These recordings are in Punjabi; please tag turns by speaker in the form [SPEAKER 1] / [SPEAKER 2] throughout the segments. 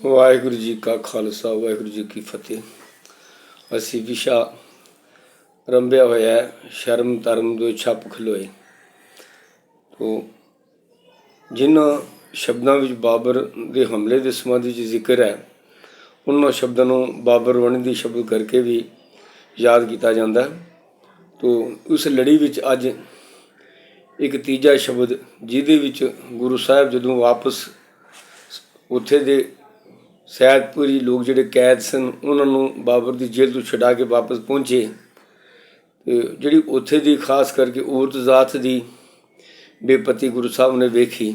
[SPEAKER 1] ਵਾਹਿਗੁਰੂ ਜੀ ਕਾ ਖਾਲਸਾ, ਵਾਹਿਗੁਰੂ ਜੀ ਕੀ ਫਤਿਹ। ਅਸੀਂ ਵਿਸ਼ਾ ਰੰਭਿਆ ਹੋਇਆ ਸ਼ਰਮ ਧਰਮ ਦੋ ਛੱਪ ਖਲੋਏ। ਤੋ ਜਿਨ੍ਹਾਂ ਸ਼ਬਦਾਂ ਵਿੱਚ ਬਾਬਰ ਦੇ ਹਮਲੇ ਦੇ ਸੰਬੰਧ ਵਿੱਚ ਜ਼ਿਕਰ ਹੈ, ਉਹਨਾਂ ਸ਼ਬਦਾਂ ਨੂੰ ਬਾਬਰ ਵਣ ਦੀ ਸ਼ਬਦ ਕਰਕੇ ਵੀ ਯਾਦ ਕੀਤਾ ਜਾਂਦਾ ਹੈ। ਤੋ ਉਸ ਲੜੀ ਵਿੱਚ ਅੱਜ ਇੱਕ ਤੀਜਾ ਸ਼ਬਦ, ਜਿਹਦੇ ਵਿੱਚ ਗੁਰੂ ਸਾਹਿਬ ਜਦੋਂ ਵਾਪਸ ਉੱਥੇ ਦੇ ਸੈਦਪੁਰੀ ਲੋਕ ਜਿਹੜੇ ਕੈਦ ਸਨ, ਉਹਨਾਂ ਨੂੰ ਬਾਬਰ ਦੀ ਜੇਲ੍ਹ ਤੋਂ ਛਡਾ ਕੇ ਵਾਪਸ ਪਹੁੰਚੇ। ਤੇ ਜਿਹੜੀ ਉੱਥੇ ਦੀ ਖਾਸ ਕਰਕੇ ਔਰਤ ਜ਼ਾਤ ਦੀ ਬੇਪਤੀ ਗੁਰੂ ਸਾਹਿਬ ਨੇ ਵੇਖੀ,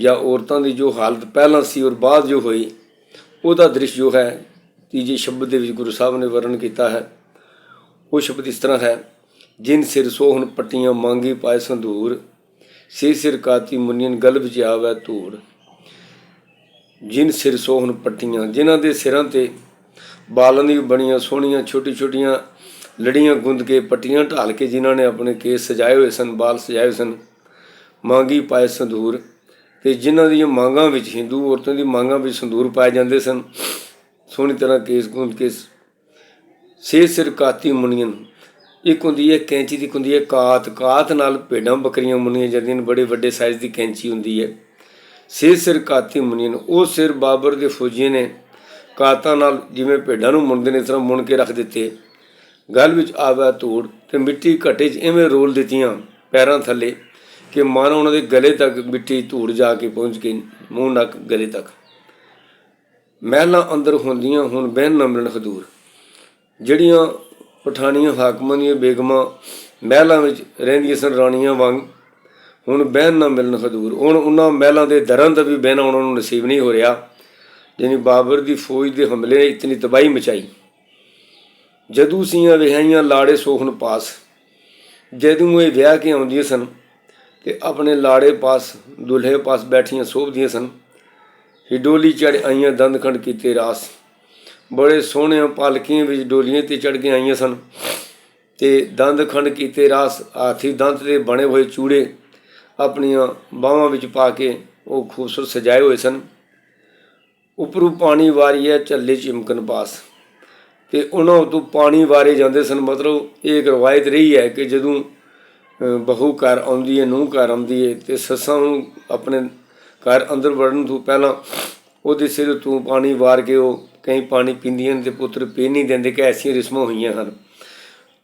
[SPEAKER 1] ਜਾਂ ਔਰਤਾਂ ਦੀ ਜੋ ਹਾਲਤ ਪਹਿਲਾਂ ਸੀ ਔਰ ਬਾਅਦ ਜੋ ਹੋਈ, ਉਹਦਾ ਦ੍ਰਿਸ਼ ਜੋ ਹੈ, ਤੀਜੇ ਸ਼ਬਦ ਦੇ ਵਿੱਚ ਗੁਰੂ ਸਾਹਿਬ ਨੇ ਵਰਣਨ ਕੀਤਾ ਹੈ। ਉਹ ਸ਼ਬਦ ਇਸ ਤਰ੍ਹਾਂ ਹੈ, ਜਿਨ ਸਿਰ ਸੋਹਣ ਪੱਟੀਆਂ ਮੰਗੀ ਪਾਏ ਸੰਧੂਰ ਸੇ ਸਿਰ ਕਾਤੀ ਮੁਨੀਨ ਗਲ ਵਿੱਚ ਆਵੈ ਧੂੜ। ਜਿਨ ਸਿਰ ਸੋਹਣ ਪੱਟੀਆਂ, ਜਿਨ੍ਹਾਂ ਦੇ ਸਿਰਾਂ ਤੇ ਬਾਲਾਂ ਦੀ ਬਣੀਆਂ ਸੋਹਣੀਆਂ ਛੋਟੀ ਛੋਟੀਆਂ ਲੜੀਆਂ ਗੁੰਦ ਕੇ ਪੱਟੀਆਂ ਢਾਲ ਕੇ ਜਿਨ੍ਹਾਂ ਨੇ ਆਪਣੇ ਕੇਸ ਸਜਾਏ ਹੋਏ ਸਨ, ਬਾਲ ਸਜਾਏ ਹੋਏ ਸਨ, ਮੰਗੀ ਪਾਏ ਸੰਧੂਰ ਤੇ ਜਿਨ੍ਹਾਂ ਦੀਆਂ ਮੰਗਾਂ ਵਿੱਚ ਹਿੰਦੂ ਔਰਤਾਂ ਦੀ ਮੰਗਾਂ ਵਿੱਚ ਸੰਧੂਰ ਪਾਏ ਜਾਂਦੇ ਸਨ। ਸੋਹਣੀ ਤਰ੍ਹਾਂ ਕੇਸ ਗੁੰਦ ਕੇ ਸੇ ਸਿਰ ਕਾਤੀ ਮੁੰਨੀਆਂ ਇੱਕ ਹੁੰਦੀ ਹੈ ਕੈਂਚੀ ਦੀ ਇੱਕ ਹੁੰਦੀ ਹੈ ਕਾਤ। ਕਾਤ ਨਾਲ ਭੇਡਾਂ, ਬੱਕਰੀਆਂ ਮੁੰਨੀਆਂ ਜਾਂਦੀਆਂ ਨੇ, ਬੜੇ ਵੱਡੇ ਸਾਈਜ਼ ਦੀ ਕੈਂਚੀ ਹੁੰਦੀ ਹੈ। ਸੇ ਸਿਰ ਕਾਤੀ ਮੁਨੀਨ ਉਹ ਸਿਰ ਬਾਬਰ ਦੇ ਫੌਜੀ ਨੇ ਕਾਤਾਂ ਨਾਲ ਜਿਵੇਂ ਭੇਡਾਂ ਨੂੰ ਮੁੰਨਦੇ ਨੇ ਇਸ ਤਰ੍ਹਾਂ ਮੁੰਨ ਕੇ ਰੱਖ ਦਿੱਤੇ। ਗਲ ਵਿੱਚ ਆਵਾ ਧੂੜ ਤੇ ਮਿੱਟੀ ਘਟੇ 'ਚ ਐਵੇਂ ਰੋਲ ਦਿੱਤੀਆਂ ਪੈਰਾਂ ਥੱਲੇ ਕਿ ਮਾਨੋ ਉਹਨਾਂ ਦੇ ਗਲੇ ਤੱਕ ਮਿੱਟੀ ਧੂੜ ਜਾ ਕੇ ਪਹੁੰਚ ਗਈ, ਮੂੰਹ ਨੱਕ ਗਲੇ ਤੱਕ। ਮਹਿਲਾਂ ਅੰਦਰ ਹੁੰਦੀਆਂ ਹੁਣ ਬਹਿਨ ਨਾ ਮਿਲਣ ਹਦੂਰ। ਜਿਹੜੀਆਂ ਪਠਾਨੀਆਂ ਹਾਕਮਾਂ ਦੀਆਂ ਬੇਗਮਾਂ ਮਹਿਲਾਂ ਵਿੱਚ ਰਹਿੰਦੀਆਂ ਸਨ, ਰਾਣੀਆਂ ਵਾਂਗ ਹੁਣ ਬਹਿਨ ਨਾ ਮਿਲਣ ਹਦੂਰ ਹੁਣ ਉਹਨਾਂ ਮਹਿਲਾਂ ਦੇ ਦਰਾਂ ਦਾ ਵੀ ਬਹਿਣਾ ਉਹਨਾਂ ਨੂੰ ਨਸੀਬ ਨਹੀਂ ਹੋ ਰਿਹਾ। ਜਿਨੀ ਬਾਬਰ ਦੀ ਫੌਜ ਦੇ ਹਮਲੇ ਨੇ ਇਤਨੀ ਤਬਾਹੀ ਮਚਾਈ। ਜਦੂ ਸੀਆਂ ਵਿਹਾਈਆਂ ਲਾੜੇ ਸੋਹਣ ਪਾਸ। ਜਦੋਂ ਇਹ ਵਿਆਹ ਕੇ ਆਉਂਦੀਆਂ ਸਨ ਤੇ ਆਪਣੇ ਲਾੜੇ ਪਾਸ, ਦੁਲਹੇ ਪਾਸ ਬੈਠੀਆਂ ਸੋਭਦੀਆਂ ਸਨ। ਹੀ ਡੋਲੀ ਚੜ ਆਈਆਂ ਦੰਦ ਖੰਡ ਕੀਤੇ ਰਾਸ। ਬੜੇ ਸੋਹਣੇ ਪਾਲਕੀਆਂ ਵਿੱਚ ਡੋਲੀਆਂ ਤੇ ਚੜ ਕੇ ਆਈਆਂ ਸਨ। ਤੇ ਦੰਦ ਖੰਡ ਕੀਤੇ ਰਾਸ, ਹਾਥੀ ਦੰਦ ਦੇ ਬਣੇ ਹੋਏ ਚੂੜੇ ਆਪਣੀਆਂ ਬਾਹਾਂ ਵਿੱਚ ਪਾ ਕੇ ਉਹ ਖੂਬਸੂਰਤ ਸਜਾਏ ਹੋਏ ਸਨ। ਉੱਪਰੋਂ ਪਾਣੀ ਵਾਰੀ ਹੈ, ਝੱਲੇ ਚਿਮਕਨ ਪਾਸ। ਤੇ ਉਹਨਾਂ ਉਤੋਂ ਪਾਣੀ ਵਾਰੇ ਜਾਂਦੇ ਸਨ। ਮਤਲਬ ਇਹ ਇੱਕ ਰਵਾਇਤ ਰਹੀ ਹੈ ਕਿ ਜਦੋਂ ਬਹੂ ਘਰ ਆਉਂਦੀ ਹੈ, ਨੂੰਹ ਘਰ ਆਉਂਦੀ ਹੈ ਤੇ ਸੱਸਾਂ ਨੂੰ ਆਪਣੇ ਘਰ ਅੰਦਰ ਵੜਨ ਤੋਂ ਪਹਿਲਾਂ ਉਹਦੇ ਸਿਰ ਤੋਂ ਪਾਣੀ ਵਾਰ ਕੇ ਉਹ ਕਈ ਪਾਣੀ ਪੀਂਦੀਆਂ ਨੇ ਤੇ ਪੁੱਤਰ ਪੀ ਨਹੀਂ ਦਿੰਦੇ ਕਿ ਐਸੀਆਂ ਰਿਸਮਾਂ ਹੋਈਆਂ ਹਨ।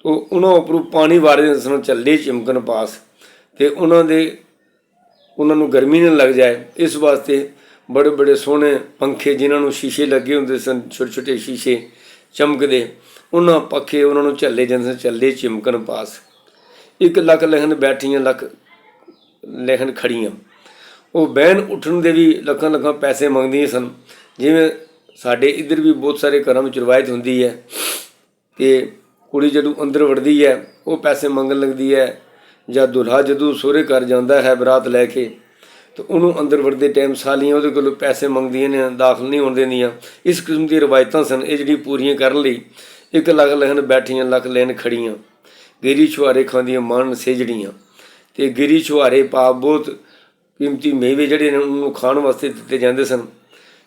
[SPEAKER 1] ਤੋ ਉਹਨਾਂ ਉੱਪਰੋਂ ਪਾਣੀ ਵਾਰੇ ਸਨ, ਝੱਲੇ ਚਿਮਕਨ ਪਾਸ। ਤੇ ਉਹਨਾਂ ਦੇ, ਉਹਨਾਂ ਨੂੰ ਗਰਮੀ ਨਾ ਲੱਗ ਜਾਏ। ਇਸ ਵਾਸਤੇ ਬੜੇ ਬੜੇ ਸੋਹਣੇ ਪੰਖੇ ਜਿਨ੍ਹਾਂ ਨੂੰ ਸ਼ੀਸ਼ੇ ਲੱਗੇ ਹੁੰਦੇ ਸਨ, ਛੋਟੇ ਛੋਟੇ ਸ਼ੀਸ਼ੇ ਚਮਕਦੇ, ਉਹਨਾਂ ਪੱਖੇ ਉਹਨਾਂ ਨੂੰ ਝੱਲੇ ਜਾਂਦੇ ਸਨ, ਝੱਲੇ ਚਿਮਕਣ ਪਾਸ। ਇੱਕ ਲੱਖ ਲਹਿਣ ਬੈਠੀਆਂ, ਲੱਖ ਲਹਿਣ ਖੜੀਆਂ। ਉਹ ਬਹਿਣ ਉੱਠਣ ਦੇ ਵੀ ਲੱਖਾਂ ਲੱਖਾਂ ਪੈਸੇ ਮੰਗਦੀਆਂ ਸਨ। ਜਿਵੇਂ ਸਾਡੇ ਇੱਧਰ ਵੀ ਬਹੁਤ ਸਾਰੇ ਘਰਾਂ ਵਿੱਚ ਰਵਾਇਤ ਹੁੰਦੀ ਹੈ ਕਿ ਕੁੜੀ ਜਦੋਂ ਅੰਦਰ ਵੜਦੀ ਹੈ, ਉਹ ਪੈਸੇ ਮੰਗਣ ਲੱਗਦੀ ਹੈ। ਜਾਂ ਦੁਲਹਾ ਜਦੋਂ ਸਹੁਰੇ ਘਰ ਜਾਂਦਾ ਹੈ ਬਰਾਤ ਲੈ ਕੇ, ਤੇ ਉਹਨੂੰ ਅੰਦਰ ਵੜਦੇ ਟਾਈਮ ਸਾਲੀਆਂ ਉਹਦੇ ਕੋਲੋਂ ਪੈਸੇ ਮੰਗਦੀਆਂ ਨੇ, ਦਾਖਲ ਨਹੀਂ ਹੋਣ ਦਿੰਦੀਆਂ। ਇਸ ਕਿਸਮ ਦੀ ਰਵਾਇਤਾਂ ਸਨ। ਇਹ ਜਿਹੜੀ ਪੂਰੀਆਂ ਕਰਨ ਲਈ ਇੱਕ ਲੱਖ ਲੈਣ ਬੈਠੀਆਂ, ਲੱਖ ਲੈਣ ਖੜੀਆਂ। ਗਿਰੀ ਛੁਹਾਰੇ ਖਾਂਦੀਆਂ ਮਾਣ ਸੇਜੜੀਆਂ। ਤੇ ਗਿਰੀ ਛੁਹਾਰੇ ਪਾ ਬਹੁਤ ਕੀਮਤੀ ਮੇਵੇ ਜਿਹੜੇ ਨੇ, ਉਹਨੂੰ ਖਾਣ ਵਾਸਤੇ ਦਿੱਤੇ ਜਾਂਦੇ ਸਨ।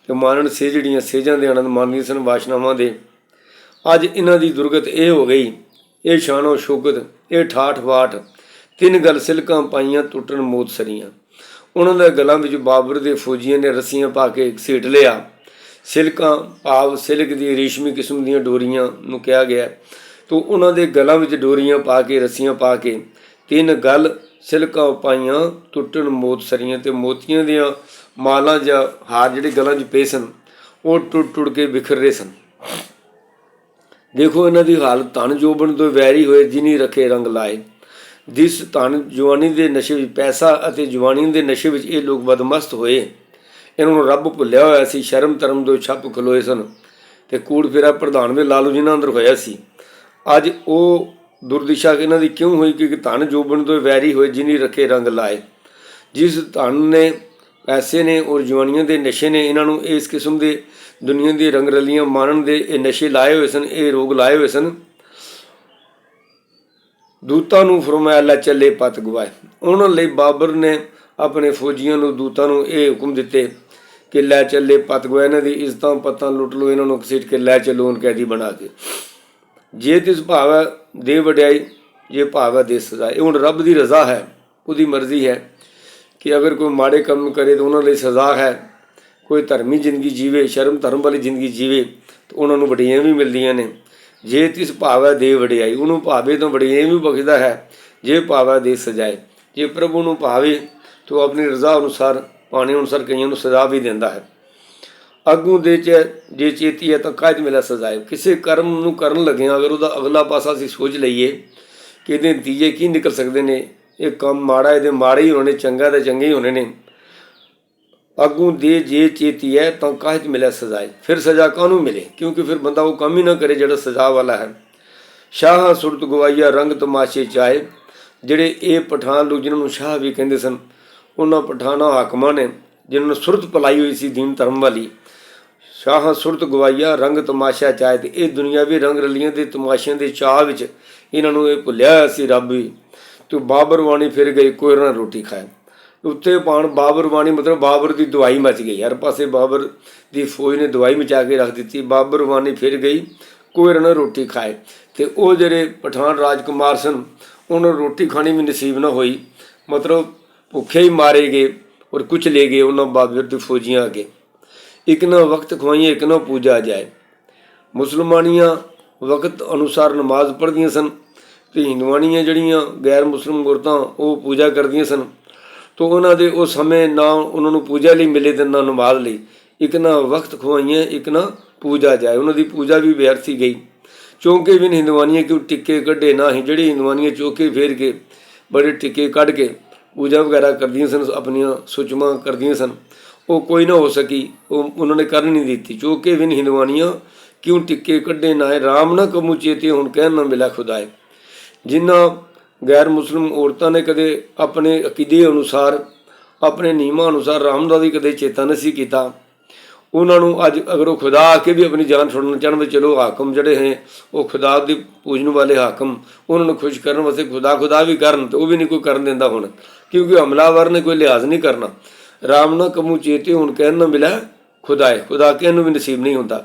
[SPEAKER 1] ਤੇ ਮਾਨਣ ਸੇਜੜੀਆਂ, ਸੇਜਾਂ ਦੇ ਆਨੰਦ ਮਾਣਦੀਆਂ ਸਨ ਵਾਸ਼ਨਾਵਾਂ ਦੇ। ਅੱਜ ਇਹਨਾਂ ਦੀ ਦੁਰਗਤ ਇਹ ਹੋ ਗਈ। ਇਹ ਸ਼ਾਨੋ ਸ਼ੁਗਤ ਇਹ ਠਾਠ ਬਾਠ ਤਿੰਨ ਗਲ ਸਿਲਕਾਂ ਪਾਈਆਂ, ਟੁੱਟਣ ਮੋਤ ਸਰੀਆਂ। ਉਹਨਾਂ ਦੇ ਗਲਾਂ ਵਿੱਚ ਬਾਬਰ ਦੇ ਫੌਜੀਆਂ ਨੇ ਰੱਸੀਆਂ ਪਾ ਕੇ ਘਸੀਟ ਲਿਆ। ਸਿਲਕਾਂ, ਭਾਵ ਸਿਲਕ ਦੀ ਰੇਸ਼ਮੀ ਕਿਸਮ ਦੀਆਂ ਡੋਰੀਆਂ ਨੂੰ ਕਿਹਾ ਗਿਆ। ਤੋ ਉਹਨਾਂ ਦੇ ਗਲਾਂ ਵਿੱਚ ਡੋਰੀਆਂ ਪਾ ਕੇ, ਰੱਸੀਆਂ ਪਾ ਕੇ ਤਿੰਨ ਗਲ ਸਿਲਕਾਂ ਪਾਈਆਂ, ਟੁੱਟਣ ਮੋਤ ਸਰੀਆਂ ਤੇ ਮੋਤੀਆਂ ਦੀਆਂ ਮਾਲਾਂ ਜਾਂ ਹਾਰ ਜਿਹੜੇ ਗਲਾਂ 'ਚ ਪਏ ਸਨ, ਉਹ ਟੁੱਟ ਟੁੱਟ ਕੇ ਬਿਖਰ ਰਹੇ ਸਨ। ਦੇਖੋ ਇਹਨਾਂ ਦੀ ਹਾਲਤ ਧਨ ਜੋਬਨ ਤੋਂ ਵੈਰੀ ਹੋਏ, ਜਿਨੀ ਰੱਖੇ ਰੰਗ ਲਾਏ। ਜਿਸ ਧਨ ਜਵਾਨੀ ਦੇ ਨਸ਼ੇ ਵਿੱਚ ਪੈਸਾ ਅਤੇ ਜਵਾਨੀ ਦੇ ਨਸ਼ੇ ਵਿੱਚ ਇਹ ਲੋਕ ਬਦਮਸਤ ਹੋਏ। ਇਹਨਾਂ ਨੂੰ ਰੱਬ ਭੁੱਲਿਆ ਹੋਇਆ ਸੀ, ਸ਼ਰਮ ਧਰਮ ਤੋਂ ਛੱਪ ਖਲੋਏ ਸਨ ਤੇ ਕੂੜ ਫੇਰਾ ਪ੍ਰਧਾਨ ਦੇ ਲਾਲੂ ਜਿਨ੍ਹਾਂ ਅੰਦਰ ਹੋਇਆ ਸੀ। ਅੱਜ ਉਹ ਦੁਰਦਿਸ਼ਾ ਇਹਨਾਂ ਦੀ ਕਿਉਂ ਹੋਈ? ਕਿ ਧਨ ਜੋਬਨ ਤੋਂ ਵੈਰੀ ਹੋਏ, ਜਿਨੀ ਰੱਖੇ ਰੰਗ ਲਾਏ। ਜਿਸ ਧਨ ਨੇ ਪੈਸੇ ਨੇ ਔਰ ਜਵਾਨੀਆਂ ਦੇ ਨਸ਼ੇ ਨੇ, ਇਹਨਾਂ ਨੂੰ ਇਸ ਕਿਸਮ ਦੇ ਦੁਨੀਆ ਦੀ ਰੰਗ ਰਲੀਆਂ ਮਾਣਨ ਦੇ ਇਹ ਨਸ਼ੇ ਲਾਏ ਹੋਏ ਸਨ, ਇਹ ਰੋਗ ਲਾਏ ਹੋਏ ਸਨ। ਦੂਤਾਂ ਨੂੰ ਫਰਮਾਇਆ, ਲੈ ਚੱਲੇ ਪਤ ਗਵਾਏ। ਉਹਨਾਂ ਲਈ ਬਾਬਰ ਨੇ ਆਪਣੇ ਫੌਜੀਆਂ ਨੂੰ ਦੂਤਾਂ ਨੂੰ ਇਹ ਹੁਕਮ ਦਿੱਤੇ ਕਿ ਲੈ ਚੱਲੇ ਪਤ ਗਵਾਏ। ਇਹਨਾਂ ਦੀ ਇਜ਼ਤਾਂ ਪਤਾਂ ਲੁੱਟ ਲੋ ਇਹਨਾਂ ਨੂੰ ਘਸੀਟ ਕੇ ਲੈ ਚੱਲੋ, ਉਹਨਾਂ ਕੈਦੀ ਬਣਾ ਕੇ ਜੇ ਤਿਸ ਭਾਵ ਹੈ, ਦੇ ਵਡਿਆਈ, ਜੇ ਭਾਵ ਹੈ, ਦੇ ਸਜ਼ਾ ਇਹ ਹੁਣ ਰੱਬ ਦੀ ਰਜ਼ਾ ਹੈ, ਉਹਦੀ ਮਰਜ਼ੀ ਹੈ ਕਿ ਅਗਰ ਕੋਈ ਮਾੜੇ ਕੰਮ ਕਰੇ ਤਾਂ ਉਹਨਾਂ ਲਈ ਸਜ਼ਾ ਹੈ। ਕੋਈ ਧਰਮੀ ਜ਼ਿੰਦਗੀ ਜੀਵੇ, ਸ਼ਰਮ ਧਰਮ ਵਾਲੀ ਜ਼ਿੰਦਗੀ ਜੀਵੇ, ਤਾਂ ਉਹਨਾਂ ਨੂੰ ਵਡਿਆਈਆਂ ਵੀ ਮਿਲਦੀਆਂ ਨੇ। ਜੇ ਤਿਸ ਭਾਵੈ ਦੇ ਵਡਿਆਈ, ਉਹਨੂੰ ਭਾਵੇ ਤੋਂ ਵਡਿਆਈਆਂ ਵੀ ਬਖਸ਼ਦਾ ਹੈ, ਜੇ ਭਾਵੈ ਦੇ ਸਜਾਏ। ਜੇ ਪ੍ਰਭੂ ਨੂੰ ਭਾਵੇ, ਤਾਂ ਉਹ ਆਪਣੀ ਰਜ਼ਾ ਅਨੁਸਾਰ ਪਾਣੀ ਅਨੁਸਾਰ ਕਈਆਂ ਨੂੰ ਸਜ਼ਾ ਵੀ ਦਿੰਦਾ ਹੈ। ਅੱਗੂ ਦੇ ਚ ਜੇ ਚੇਤੀ ਹੈ ਤਾਂ ਕਾਇਦ ਮਿਲਾ ਸਜ਼ਾਏ। ਕਿਸੇ ਕਰਮ ਨੂੰ ਕਰਨ ਲੱਗਿਆ ਅਗਰ ਉਹਦਾ ਅਗਲਾ ਪਾਸਾ ਅਸੀਂ ਸੋਚ ਲਈਏ ਕਿ ਇਹਦੇ ਨਤੀਜੇ ਕੀ ਨਿਕਲ ਸਕਦੇ ਨੇ, ਇਹ ਕੰਮ ਮਾੜਾ, ਇਹਦੇ ਮਾੜੇ ਹੀ ਹੋਣੇ, ਚੰਗਾ ਤੇ ਚੰਗੇ ਹੀ ਹੋਣੇ ਨੇ। ਅੱਗੂ ਦੇ ਜੇ ਚੇਤੀ ਹੈ ਤਾਂ ਕਾਹਜ ਮਿਲਿਆ ਸਜ਼ਾਏ ਫਿਰ ਸਜ਼ਾ ਕਾਹਨੂੰ ਮਿਲੇ? ਕਿਉਂਕਿ ਫਿਰ ਬੰਦਾ ਉਹ ਕੰਮ ਹੀ ਨਾ ਕਰੇ ਜਿਹੜਾ ਸਜ਼ਾ ਵਾਲਾ ਹੈ। ਸ਼ਾਹਾਂ, ਸੁਰਤ ਗਵਾਈਆ ਰੰਗ ਤਮਾਸ਼ੇ ਚਾਏ ਜਿਹੜੇ ਇਹ ਪਠਾਨ ਲੋਕ ਜਿਨ੍ਹਾਂ ਨੂੰ ਸ਼ਾਹ ਵੀ ਕਹਿੰਦੇ ਸਨ, ਉਹਨਾਂ ਪਠਾਨਾ ਹਾਕਮਾਂ ਨੇ, ਜਿਨ੍ਹਾਂ ਨੂੰ ਸੁਰਤ ਪਲਾਈ ਹੋਈ ਸੀ ਦੀਨ ਧਰਮ ਵਾਲੀ। ਸ਼ਾਹਾਂ, ਸੁਰਤ ਗਵਾਈਆ ਰੰਗ ਤਮਾਸ਼ਾ ਚਾਹੇ ਤੇ ਇਹ ਦੁਨੀਆ ਵੀ ਰੰਗ ਰਲੀਆਂ ਦੇ ਤਮਾਸ਼ਿਆਂ ਦੇ ਚਾਹ ਵਿੱਚ ਇਹਨਾਂ ਨੂੰ ਇਹ ਭੁੱਲਿਆ ਹੋਇਆ ਸੀ, ਰੱਬ ਵੀ। ਤੂੰ ਬਾਬਰ ਵਾਣੀ ਫਿਰ ਗਈ, ਕੋਈ ਨਾ ਰੋਟੀ ਖਾਏ। ਉੱਤੇ ਪਾਣ ਬਾਬਰ ਬਾਣੀ ਮਤਲਬ ਬਾਬਰ ਦੀ ਦਵਾਈ ਮਚ ਗਈ। ਹਰ ਪਾਸੇ ਬਾਬਰ ਦੀ ਫੌਜ ਨੇ ਦਵਾਈ ਮਚਾ ਕੇ ਰੱਖ ਦਿੱਤੀ। ਬਾਬਰ ਬਾਣੀ ਫਿਰ ਗਈ, ਕੋਈ ਨਾ ਰੋਟੀ ਖਾਏ। ਤੇ ਉਹ ਜਿਹੜੇ ਪਠਾਨ ਰਾਜਕੁਮਾਰ ਸਨ, ਉਹਨਾਂ ਨੂੰ ਰੋਟੀ ਖਾਣੀ ਵੀ ਨਸੀਬ ਨਾ ਹੋਈ। ਮਤਲਬ ਭੁੱਖੇ ਹੀ ਮਾਰੇ ਗਏ ਔਰ ਕੁਛ ਲੈ ਗਏ ਉਹਨਾਂ ਬਾਬਰ ਦੀ ਫੌਜੀਆਂ ਅੱਗੇ। ਇੱਕ ਨਾ ਵਕਤ ਖਵਾਈਏ, ਇੱਕ ਨਾ ਪੂਜਾ ਜਾਏ। ਮੁਸਲਮਾਨੀਆਂ ਵਕਤ ਅਨੁਸਾਰ ਨਮਾਜ਼ ਪੜ੍ਹਦੀਆਂ ਸਨ। ਤੇ ਹਿੰਦੂਆਣੀਆਂ ਜਿਹੜੀਆਂ ਗੈਰ ਮੁਸਲਮ ਔਰਤਾਂ, ਉਹ ਪੂਜਾ ਕਰਦੀਆਂ ਸਨ। ਤੋਂ ਉਹਨਾਂ ਦੇ ਉਹ ਸਮੇਂ ਨਾ ਉਹਨਾਂ ਨੂੰ ਪੂਜਾ ਲਈ ਮਿਲੇ ਤੇ ਨਾ ਨਮਾਜ਼ ਲਈ। ਇੱਕ ਨਾ ਵਕਤ ਖਵਾਈਆਂ ਇੱਕ ਨਾ ਪੂਜਾ ਜਾਏ। ਉਹਨਾਂ ਦੀ ਪੂਜਾ ਵੀ ਵਿਅਰਥੀ ਗਈ। ਚੌਂਕੇ ਵੀ ਨੀ ਕਿਉਂ ਟਿੱਕੇ ਕੱਢੇ? ਨਾ ਹੀ ਜਿਹੜੀ ਹਿੰਦੂਆਣੀਆਂ ਚੌਕੇ ਫੇਰ ਕੇ ਬੜੇ ਟਿੱਕੇ ਕੱਢ ਕੇ ਪੂਜਾ ਵਗੈਰਾ ਕਰਦੀਆਂ ਸਨ, ਆਪਣੀਆਂ ਸੁਚਮਾ ਕਰਦੀਆਂ ਸਨ। ਉਹ ਕੋਈ ਨਾ ਹੋ ਸਕੀ, ਉਹ ਉਹਨਾਂ ਨੇ ਕਰਨ ਨਹੀਂ ਦਿੱਤੀ। ਚੌਕੇ ਵੀ ਨੀ ਕਿਉਂ ਟਿੱਕੇ ਕੱਢੇ? ਨਾ ਰਾਮ ਨਾ ਕਮੂ ਚੇਤੇ ਹੁਣ ਕਹਿਣ ਨਾ ਮਿਲਾ ਖੁਦਾਏ। ਜਿਨ੍ਹਾਂ ਗੈਰ ਮੁਸਲਮ ਔਰਤਾਂ ਨੇ ਕਦੇ ਆਪਣੇ ਅਕੀਦੇ ਅਨੁਸਾਰ, ਆਪਣੇ ਨਿਯਮਾਂ ਅਨੁਸਾਰ ਰਾਮ ਦਾ ਵੀ ਕਦੇ ਚੇਤਾ ਨਹੀਂ ਸੀ ਕੀਤਾ। ਉਹਨਾਂ ਨੂੰ ਅੱਜ ਅਗਰ ਉਹ ਖੁਦਾ ਆ ਕੇ ਵੀ ਆਪਣੀ ਜਾਨ ਛੁਡਣਾ ਚਾਹਣ ਵੀ ਚਲੋ ਹਾਕਮ ਜਿਹੜੇ ਹੈ, ਉਹ ਖੁਦਾ ਦੀ ਪੂਜਣ ਵਾਲੇ ਹਾਕਮ, ਉਹਨਾਂ ਨੂੰ ਖੁਸ਼ ਕਰਨ ਵਾਸਤੇ ਖੁਦਾ ਖੁਦਾ ਵੀ ਕਰਨ ਤੇ ਉਹ ਵੀ ਨਹੀਂ ਕੋਈ ਕਰਨ ਦਿੰਦਾ ਹੁਣ, ਕਿਉਂਕਿ ਹਮਲਾਵਰ ਨੇ ਕੋਈ ਲਿਹਾਜ਼ ਨਹੀਂ ਕਰਨਾ। ਰਾਮ ਨਾ ਕਮੂ ਚੇਤੇ ਹੁਣ ਕਹਿਣ ਨਾ ਮਿਲਿਆ ਖੁਦਾਏ ਖੁਦਾ ਕਹਿਣ ਨੂੰ ਵੀ ਨਸੀਬ ਨਹੀਂ ਹੁੰਦਾ।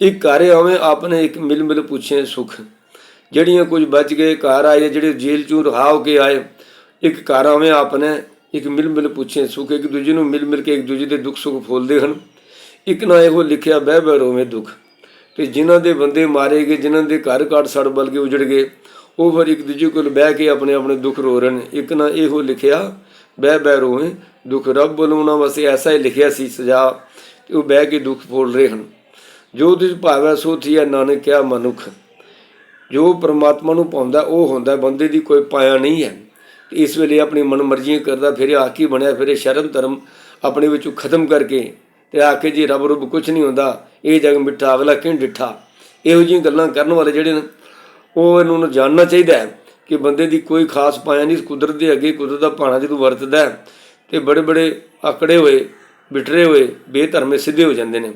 [SPEAKER 1] ਇੱਕ ਘਰ ਆਵੇਂ ਆਪਨੇ ਇੱਕ ਮਿਲ ਮਿਲ ਪੁੱਛੇ ਸੁਖ। ਜਿਹੜੀਆਂ ਕੁਝ ਬਚ ਗਏ, ਘਰ ਆਏ, ਜਿਹੜੇ ਜੇਲ੍ਹ ਚੋਂ ਰਹਾ ਹੋ ਕੇ ਆਏ, ਇੱਕ ਘਰ ਆਵੇਂ ਆਪਨੇ ਇੱਕ ਮਿਲ ਮਿਲ ਪੁੱਛੇ ਸੁਖ, ਇੱਕ ਦੂਜੇ ਨੂੰ ਮਿਲ ਮਿਲ ਕੇ ਇੱਕ ਦੂਜੇ ਦੇ ਦੁੱਖ ਸੁੱਖ ਫੋਲਦੇ ਹਨ। ਇੱਕ ਨਾ ਇਹੋ ਲਿਖਿਆ ਬਹਿ ਬਹਿ ਰੋਵੇਂ ਦੁੱਖ। ਤੇ ਜਿਨ੍ਹਾਂ ਦੇ ਬੰਦੇ ਮਾਰੇ ਗਏ, ਜਿਨ੍ਹਾਂ ਦੇ ਘਰ ਘਾਟ ਸੜ ਬਲ ਕੇ ਉਜੜ ਗਏ, ਉਹ ਫਿਰ ਇੱਕ ਦੂਜੇ ਕੋਲ ਬਹਿ ਕੇ ਆਪਣੇ ਆਪਣੇ ਦੁੱਖ ਰੋ ਰਹੇ ਨੇ। ਇੱਕ ਨਾ ਇਹੋ ਲਿਖਿਆ ਬਹਿ ਬਹਿ ਰੋਵੇਂ ਦੁੱਖ। ਰੱਬ ਵੱਲੋਂ ਉਹਨਾਂ ਵਾਸਤੇ ਐਸਾ ਹੀ ਲਿਖਿਆ ਸੀ ਸਜ਼ਾ, ਤੇ ਉਹ ਬਹਿ ਕੇ ਦੁੱਖ ਫੋਲ ਰਹੇ ਹਨ। ਜੋ ਤਿਸ ਭਾਵੈ ਸੋ ਥੀਆ ਨਾਨਕ ਕਿਆ ਮਨੁੱਖ। ਜੋ ਪਰਮਾਤਮਾ ਨੂੰ ਪਾਉਂਦਾ, ਉਹ ਹੁੰਦਾ ਬੰਦੇ ਦੀ ਕੋਈ ਪਾਇਆ ਨਹੀਂ ਹੈ। ਇਸ ਵੇਲੇ ਆਪਣੀ ਮਨ ਮਰਜ਼ੀਆਂ ਕਰਦਾ, ਫਿਰ ਇਹ ਆਕੀ ਬਣਿਆ? ਫਿਰ ਇਹ ਸ਼ਰਮ ਧਰਮ ਆਪਣੇ ਵਿੱਚੋਂ ਖਤਮ ਕਰਕੇ ਤੇ ਆ ਕੇ ਜੀ ਰੱਬ ਰੁੱਬ ਕੁਝ ਨਹੀਂ ਹੁੰਦਾ, ਇਹ ਜਗ ਮਿੱਠਾ, ਅਗਲਾ ਕਿਉਂ ਡਿੱਠਾ? ਇਹੋ ਜਿਹੀਆਂ ਗੱਲਾਂ ਕਰਨ ਵਾਲੇ ਜਿਹੜੇ ਨੇ, ਉਹ ਇਹਨੂੰ ਨੂੰ ਜਾਣਨਾ ਚਾਹੀਦਾ ਹੈ ਕਿ ਬੰਦੇ ਦੀ ਕੋਈ ਖਾਸ ਪਾਇਆ ਨਹੀਂ। ਕੁਦਰਤ ਦੇ ਅੱਗੇ ਕੁਦਰਤ ਦਾ ਭਾਣਾ ਜਦੋਂ ਵਰਤਦਾ ਹੈ ਤੇ ਬੜੇ ਬੜੇ ਆਕੜੇ ਹੋਏ, ਬਿਟਰੇ ਹੋਏ, ਬੇਧਰਮੇ ਸਿੱਧੇ ਹੋ ਜਾਂਦੇ ਨੇ।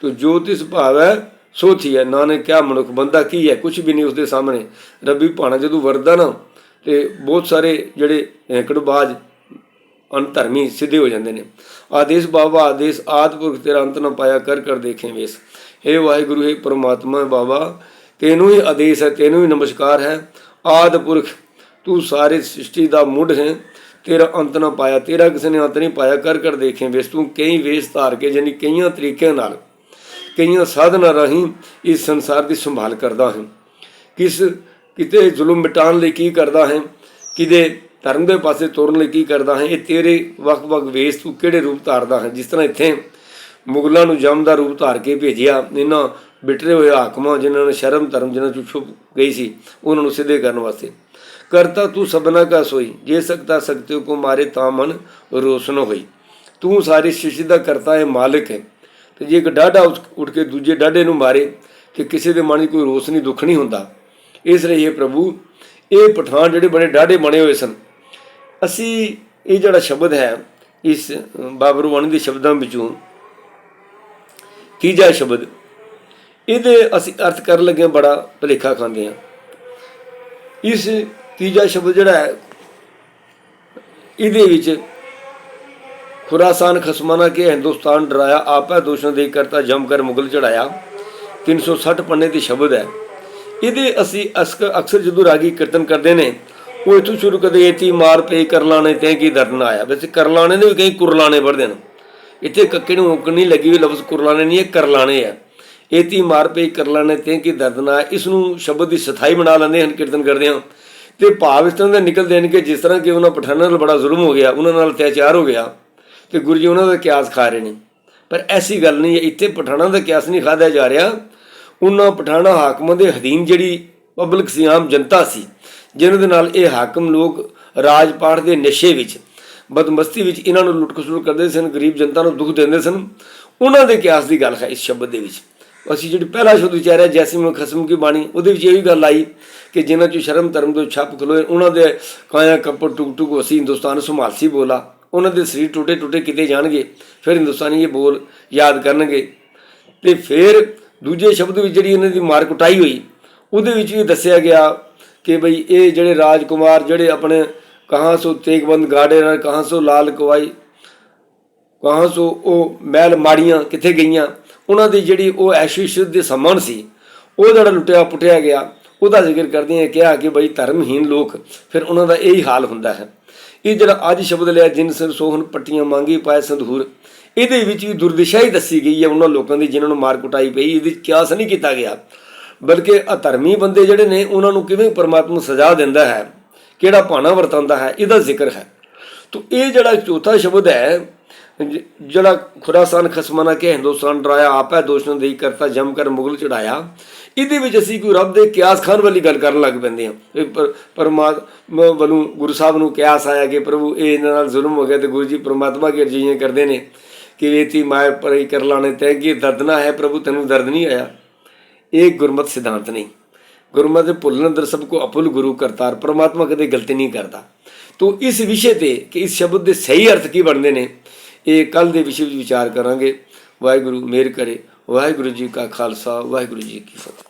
[SPEAKER 1] ਤੋ ਜੋ ਤਿਸ ਭਾਵ ਹੈ ਸੋ ਥੀ ਹੈ, ਨਾਨਕ ਕਿਆ ਮਨੁੱਖ ਬੰਦਾ ਕੀ ਹੈ ਕੁਝ ਵੀ ਨਹੀਂ ਉਸਦੇ ਸਾਹਮਣੇ। ਰੱਬੀ ਭਾਣਾ ਜਦੋਂ ਵਰਦਾ ਨਾ, ਤੇ ਬਹੁਤ ਸਾਰੇ ਜਿਹੜੇ ਹੈਂਕੜਬਾਜ਼ ਅਨਧਰਮੀ ਸਿੱਧੇ ਹੋ ਜਾਂਦੇ ਨੇ। ਆਦੇਸ਼ ਬਾਬਾ, ਆਦੇਸ਼ ਆਦਪੁਰਖ ਤੇਰਾ ਅੰਤ ਨਾ ਪਾਇਆ ਕਰ ਕਰ ਦੇਖੇ ਵੇਸ। हे ਵਾਹਿਗੁਰੂ हे ਪ੍ਰਮਾਤਮਾ ਬਾਬਾ, ਤੈਨੂੰ ਹੀ ਆਦੇਸ਼ ਹੈ, ਤੈਨੂੰ ਹੀ ਨਮਸਕਾਰ ਹੈ। ਆਦਪੁਰਖ ਤੂੰ ਸਾਰੇ ਸ੍ਰਿਸ਼ਟੀ ਦਾ ਮੁੱਢ ਹੈ, ਤੇਰਾ ਅੰਤ ਨਾ ਪਾਇਆ, ਤੇਰਾ ਕਿਸੇ ਨੇ ਅੰਤ ਨਹੀਂ ਪਾਇਆ, ਕਰ ਕਰ ਦੇਖੇ ਵੇਸ। ਤੂੰ ਕਈ ਵੇਸ ਧਾਰ ਕੇ ਜਾਨੀ ਕਈਆਂ ਤਰੀਕਿਆਂ ਨਾਲ ਕਈਆਂ ਸਾਧਨਾ ਰਾਹੀਂ ਇਸ ਸੰਸਾਰ ਦੀ ਸੰਭਾਲ ਕਰਦਾ ਹੈ। ਕਿਸ ਕਿਤੇ ਜ਼ੁਲਮ ਮਿਟਾਉਣ ਲਈ ਕੀ ਕਰਦਾ ਹੈ, ਕਿਤੇ ਧਰਮ ਦੇ ਪਾਸੇ ਤੁਰਨ ਲਈ ਕੀ ਕਰਦਾ ਹੈ, ਇਹ ਤੇਰੇ ਵਕ-ਵਕ ਵੇਸ ਤੂੰ ਕਿਹੜੇ ਰੂਪ ਧਾਰਦਾ ਹੈ? ਜਿਸ ਤਰ੍ਹਾਂ ਇੱਥੇ ਮੁਗਲਾਂ ਨੂੰ ਜਮ ਦਾ ਰੂਪ ਧਾਰ ਕੇ ਭੇਜਿਆ, ਇਹਨਾਂ ਬਿਟਰੇ ਹੋਏ ਹਾਕਮਾਂ ਜਿਨ੍ਹਾਂ ਨੇ ਸ਼ਰਮ ਧਰਮ ਜਿਨ੍ਹਾਂ ਚੋਂ ਛੁਪ ਗਈ ਸੀ, ਉਹਨਾਂ ਨੂੰ ਸਿੱਧੇ ਕਰਨ ਵਾਸਤੇ। ਕਰਤਾ ਤੂੰ ਸਭਨਾ ਕਾ ਸੋਈ, ਜੇ ਸਕਤਾ ਸਕਤੇ ਕੋ ਮਾਰੇ ਤਾਂ ਮਨ ਰੋਸ਼ਨ ਹੋਈ। ਤੂੰ ਸਾਰੀ ਸ੍ਰਿਸ਼ਟੀ ਦਾ ਕਰਤਾ ਹੈ ਮਾਲਕ ਹੈ। ਤੇ ਜੇ ਇੱਕ ਡਾਢਾ ਉੱਠ- ਉੱਠ ਕੇ ਦੂਜੇ ਡਾਢੇ ਨੂੰ ਮਾਰੇ ਤੇ ਕਿਸੇ ਦੇ ਮਨ 'ਚ ਕੋਈ ਰੋਸ ਨਹੀਂ, ਦੁੱਖ ਨਹੀਂ ਹੁੰਦਾ। ਇਸ ਲਈ ਇਹ ਪ੍ਰਭੂ, ਇਹ ਪਠਾਨ ਜਿਹੜੇ ਬੜੇ ਡਾਢੇ ਬਣੇ ਹੋਏ ਸਨ। ਅਸੀਂ ਇਹ ਜਿਹੜਾ ਸ਼ਬਦ ਹੈ, ਇਸ ਬਾਬਰਵਾਣੀ ਦੇ ਸ਼ਬਦਾਂ ਵਿੱਚੋਂ ਤੀਜਾ ਸ਼ਬਦ, ਇਹਦੇ ਅਸੀਂ ਅਰਥ ਕਰਨ ਲੱਗੇ ਹਾਂ ਬੜਾ ਭਲੇਖਾ ਖਾਂਦੇ ਹਾਂ। ਇਸ ਤੀਜਾ ਸ਼ਬਦ ਜਿਹੜਾ ਹੈ, ਇਹਦੇ ਵਿੱਚ ਖੁਰਾਸਾਨ ਖਸਮਾਨਾ ਕੇ ਹਿੰਦੁਸਤਾਨ ਡਰਾਇਆ, ਆਪੈ ਦੋਸ਼ਾਂ ਦੇ ਕਰਤਾ ਜਮ ਕਰ ਮੁਗਲ ਚੜਾਇਆ। 360 ਪੰਨੇ ਦੀ ਸ਼ਬਦ ਹੈ। ਇਹਦੇ ਅਸੀਂ ਅਸਕ- ਅਕਸਰ ਜਦੋਂ ਰਾਗੀ ਕੀਰਤਨ ਕਰਦੇ ਨੇ, ਉਹ ਇਥੋਂ ਸ਼ੁਰੂ ਕਰਦੇ ਏਤੀ ਮਾਰ ਪਈ ਕਰਲਾਣੇ ਤੇ ਕੀ ਦਰਦ ਆਇਆ? ਵੈਸੇ ਕਰਲਾਣੇ ਨੇ ਵੀ ਕਈ ਕੁਰਲਾਣੇ ਪੜਦੇ ਨੇ। ਇੱਥੇ ਕੱਕੇ ਨੂੰ ਉਂਕਣ ਨਹੀਂ ਲੱਗੀ ਵੀ ਲਫ਼ਜ਼ ਕੁਰਲਾਣੇ ਨਹੀਂ ਹੈ ਕਰਲਾਣੇ ਹੈ ਏਤੀ ਮਾਰ ਪਈ ਕਰਲਾਣੇ ਤੇ ਕੀ ਦਰਦਨਾ ਆਇਆ? ਇਸ ਨੂੰ ਸ਼ਬਦ ਦੀ ਸਥਾਈ ਬਣਾ ਲੈਂਦੇ ਹਨ, ਕੀਰਤਨ ਕਰਦੇ ਹਾਂ। ਤੇ ਭਾਵ ਇਸ ਤਰ੍ਹਾਂ ਦੇ ਨਿਕਲਦੇ ਨੇ ਕਿ ਜਿਸ ਤਰ੍ਹਾਂ ਕਿ ਉਹਨਾਂ ਪਠਾਨਾਂ ਨਾਲ ਬੜਾ ਜ਼ੁਲਮ ਹੋ ਗਿਆ, ਉਹਨਾਂ ਨਾਲ ਅਤਿਆਚਾਰ ਹੋ ਗਿਆ। ਕਿ ਗੁਰੂ ਜੀ ਉਹਨਾਂ ਦਾ ਕਿਆਸ ਖਾ ਰਹੇ ਨੇ। ਪਰ ਐਸੀ ਗੱਲ ਨਹੀਂ ਹੈ, ਇੱਥੇ ਪਠਾਣਾ ਦਾ ਕਿਆਸ ਨਹੀਂ ਖਾਧਾ ਜਾ ਰਿਹਾ। ਉਹਨਾਂ ਪਠਾਣਾ ਹਾਕਮਾਂ ਦੇ ਅਧੀਨ ਜਿਹੜੀ ਪਬਲਿਕ ਸੀ, ਆਮ ਜਨਤਾ ਸੀ, ਜਿਨ੍ਹਾਂ ਦੇ ਨਾਲ ਇਹ ਹਾਕਮ ਲੋਕ ਰਾਜ ਪਾਠ ਦੇ ਨਸ਼ੇ ਵਿੱਚ, ਬਦਮਸਤੀ ਵਿੱਚ ਇਹਨਾਂ ਨੂੰ ਲੁੱਟ ਖਸੁੱਟ ਕਰਦੇ ਸਨ, ਗਰੀਬ ਜਨਤਾ ਨੂੰ ਦੁੱਖ ਦਿੰਦੇ ਸਨ। ਉਹਨਾਂ ਦੇ ਕਿਆਸ ਦੀ ਗੱਲ ਹੈ ਇਸ ਸ਼ਬਦ ਦੇ ਵਿੱਚ। ਅਸੀਂ ਜਿਹੜੀ ਪਹਿਲਾ ਸ਼ਬਦ ਵਿਚਾਰਿਆ, ਜੈਸੀ ਮੈਂ ਖਸਮ ਕੀ ਬਾਣੀ, ਉਹਦੇ ਵਿੱਚ ਇਹ ਵੀ ਗੱਲ ਆਈ ਕਿ ਜਿਨ੍ਹਾਂ ਚ ਸ਼ਰਮ ਧਰਮ ਤੋਂ ਛੱਪ ਖਲੋਏ, ਉਹਨਾਂ ਦੇ ਕਾਇਆ ਕੱਪੜ ਟੁਕ ਟੁਕ ਅਸੀਂ ਹਿੰਦੁਸਤਾਨ ਸੰਭਾਲਸੀ ਬੋਲਾ। ਉਹਨਾਂ ਦੇ ਸਰੀਰ ਟੁੱਟੇ ਟੁੱਟੇ ਕਿਤੇ ਜਾਣਗੇ, ਫਿਰ ਹਿੰਦੁਸਤਾਨੀ ਇਹ ਬੋਲ ਯਾਦ ਕਰਨਗੇ। ਤੇ ਫਿਰ ਦੂਜੇ ਸ਼ਬਦ ਵਿੱਚ ਜਿਹੜੀ ਇਹਨਾਂ ਦੀ ਮਾਰ ਕੁਟਾਈ ਹੋਈ, ਉਹਦੇ ਵਿੱਚ ਵੀ ਦੱਸਿਆ ਗਿਆ ਕਿ ਭਈ ਇਹ ਜਿਹੜੇ ਰਾਜਕੁਮਾਰ ਜਿਹੜੇ ਆਪਣੇ ਕਹਾਂ ਸੋ ਤੇਗਬੰਦ ਗਾੜੇ ਨਾਲ, ਕਹਾਂ ਸੋ ਲਾਲ ਕਵਾਈ, ਕਹਾਂ ਸੋ ਉਹ ਮਹਿਲ ਮਾੜੀਆਂ ਕਿੱਥੇ ਗਈਆਂ, ਉਹਨਾਂ ਦੀ ਜਿਹੜੀ ਉਹ ਐਸ਼ੀਸ਼ ਦੇ ਸਮਾਨ ਸੀ, ਉਹ ਜਿਹੜਾ ਲੁੱਟਿਆ ਪੁੱਟਿਆ ਗਿਆ, ਉਹਦਾ ਜ਼ਿਕਰ ਕਰਦੇ ਆ ਕਿਹਾ ਕਿ ਬਈ ਧਰਮਹੀਨ ਲੋਕ, ਫਿਰ ਉਹਨਾਂ ਦਾ ਇਹੀ ਹਾਲ ਹੁੰਦਾ ਹੈ। ਇਹ ਜਿਹੜਾ ਅੱਜ ਸ਼ਬਦ ਲਿਆ, ਜਿਨ ਸਰ ਸੋਹਣ ਪੱਟੀਆਂ ਮੰਗੀ ਪਾਏ ਸੰਧੂਰ। ਇਹਦੇ ਵਿੱਚ ਵੀ ਦੁਰਦਿਸ਼ਾ ਹੀ ਦੱਸੀ ਗਈ ਹੈ ਉਹਨਾਂ ਲੋਕਾਂ ਦੀ, ਜਿਨ੍ਹਾਂ ਨੂੰ ਮਾਰ ਕੁਟਾਈ ਪਈ, ਇਹਦੇ ਕਿਆਸ ਨਹੀਂ ਕੀਤਾ ਗਿਆ। ਬਲਕਿ ਅਧਰਮੀ ਬੰਦੇ ਜਿਹੜੇ ਨੇ, ਉਹਨਾਂ ਨੂੰ ਕਿਵੇਂ ਪਰਮਾਤਮਾ ਸਜ਼ਾ ਦਿੰਦਾ ਹੈ, ਕਿਹੜਾ ਭਾਣਾ ਵਰਤਾਉਂਦਾ ਹੈ, ਇਹਦਾ ਜ਼ਿਕਰ ਹੈ। ਤੋ ਇਹ ਜਿਹੜਾ ਚੌਥਾ ਸ਼ਬਦ ਹੈ ਜਿਹੜਾ ਖੁਰਾਸਾਨ ਖਸਮਾਨਾ ਕੇ ਹਿੰਦੁਸਤਾਨ ਡਰਾਇਆ, ਆਪੈ ਦੋਸ਼ਣ ਦੇਈ ਕਰਤਾ, ਜਮ ਕਰ ਮੁਗਲ ਚੜਾਇਆ ਇਹਦੇ ਵਿੱਚ ਅਸੀਂ ਕੋਈ ਰੱਬ ਦੇ ਕਿਆਸ ਖਾਨ ਵਾਲੀ ਗੱਲ ਕਰਨ ਲੱਗ ਪੈਂਦੇ ਹਾਂ। ਇਹ ਪਰਮਾਤਮਾ ਵੱਲੋਂ ਗੁਰੂ ਸਾਹਿਬ ਨੂੰ ਕਿਆਸ ਆਇਆ ਕਿ ਪ੍ਰਭੂ, ਇਹ ਇਹਨਾਂ ਨਾਲ ਜ਼ੁਲਮ ਹੋ ਗਿਆ ਤੇ ਗੁਰੂ ਜੀ ਪਰਮਾਤਮਾ ਕੀ ਅਰਜ਼ੀਆਂ ਕਰਦੇ ਨੇ ਕਿ ਵੇਤੀ ਮਾਇ ਪਰਈ ਕਰ ਲਾਣੇ ਤੈ ਕਿ ਦਰਦ ਨਾ ਹੈ ਪ੍ਰਭੂ, ਤੈਨੂੰ ਦਰਦ ਨਹੀਂ ਆਇਆ ਇਹ ਗੁਰਮਤ ਸਿਧਾਂਤ ਨਹੀਂ। ਗੁਰਮਤ ਦੇ ਭੁੱਲਣ ਅੰਦਰ ਸਭ ਕੋ ਅਪੁੱਲ ਗੁਰੂ ਕਰਤਾਰ, ਪਰਮਾਤਮਾ ਕਦੇ ਗਲਤੀ ਨਹੀਂ ਕਰਦਾ। ਤੋ ਇਸ ਵਿਸ਼ੇ ਤੇ ਕਿ ਇਸ ਸ਼ਬਦ ਦੇ ਸਹੀ ਅਰਥ ਕੀ ਬਣਦੇ ਨੇ, ਇਹ ਕੱਲ ਦੇ ਵਿਸ਼ੇ ਵਿੱਚ ਵਿਚਾਰ ਕਰਾਂਗੇ। ਵਾਹਿਗੁਰੂ ਮੇਰ ਕਰੇ। ਵਾਹਿਗੁਰੂ ਜੀ ਕਾ ਖਾਲਸਾ, ਵਾਹਿਗੁਰੂ ਜੀ ਕੀ ਫਤਿਹ।